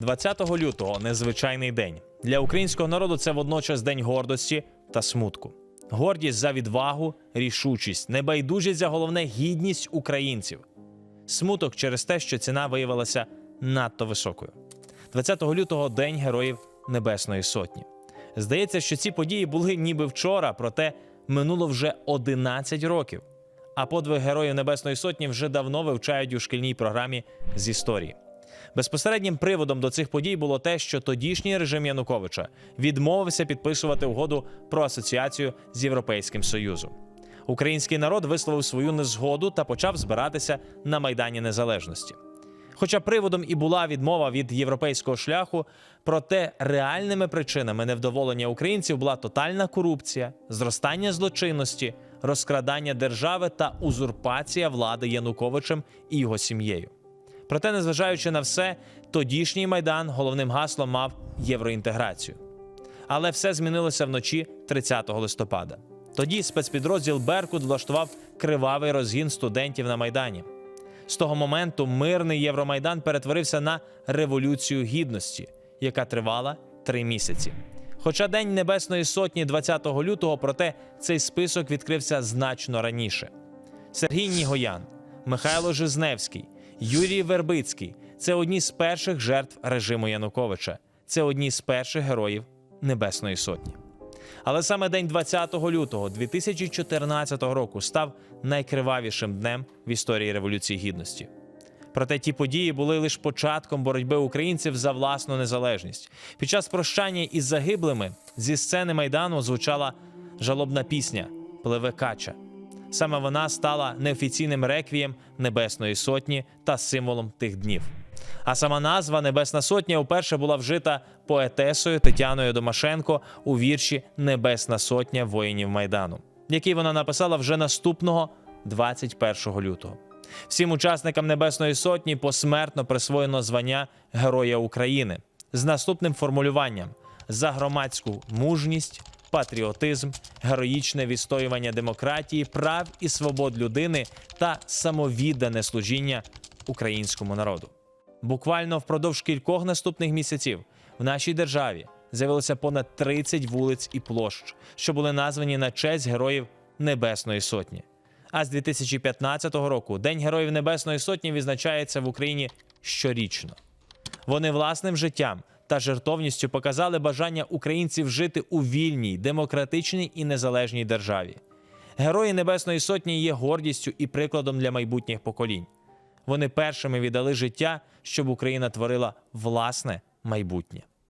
20 лютого незвичайний день для українського народу. Це водночас день гордості та смутку. Гордість за відвагу, рішучість, небайдужість за головне гідність українців. Смуток через те, що ціна виявилася надто високою. 20 лютого День Героїв Небесної Сотні. Здається, що ці події були ніби вчора, проте минуло вже 11 років. А подвиг Героїв Небесної Сотні вже давно вивчають у шкільній програмі з історії. Безпосереднім приводом до цих подій було те, що тодішній режим Януковича відмовився підписувати угоду про асоціацію з Європейським Союзом. Український народ висловив свою незгоду та почав збиратися на Майдані Незалежності. Хоча приводом і була відмова від європейського шляху, проте реальними причинами невдоволення українців була тотальна корупція, зростання злочинності, розкрадання держави та узурпація влади Януковичем і його сім'єю. Проте, незважаючи на все, тодішній майдан головним гаслом мав євроінтеграцію. Але все змінилося вночі 30 листопада. Тоді спецпідрозділ Беркут влаштував кривавий розгін студентів на майдані. З того моменту мирний Євромайдан перетворився на революцію гідності, яка тривала три місяці. Хоча День Небесної Сотні 20 лютого, проте цей список відкрився значно раніше. Сергій Нігоян, Михайло Жизневський, Юрій Вербицький це одні з перших жертв режиму Януковича. Це одні з перших героїв Небесної Сотні. Але саме день 20 лютого 2014 року став найкривавішим днем в історії Революції Гідності. Проте ті події були лише початком боротьби українців за власну незалежність. Під час прощання із загиблими зі сцени майдану звучала жалобна пісня Пливе кача. Саме вона стала неофіційним реквієм Небесної Сотні та символом тих днів. А сама назва Небесна Сотня вперше була вжита поетесою Тетяною Домашенко у вірші Небесна Сотня воїнів Майдану, який вона написала вже наступного 21 лютого. Всім учасникам Небесної Сотні посмертно присвоєно звання Героя України з наступним формулюванням за громадську мужність, патріотизм, героїчне відстоювання демократії, прав і свобод людини та самовіддане служіння українському народу. Буквально впродовж кількох наступних місяців в нашій державі з'явилося понад 30 вулиць і площ, що були названі на честь героїв Небесної Сотні. А з 2015 року День Героїв Небесної Сотні відзначається в Україні щорічно. Вони власним життям та жертовністю показали бажання українців жити у вільній, демократичній і незалежній державі. Герої Небесної Сотні є гордістю і прикладом для майбутніх поколінь. Вони першими віддали життя, щоб Україна творила власне майбутнє.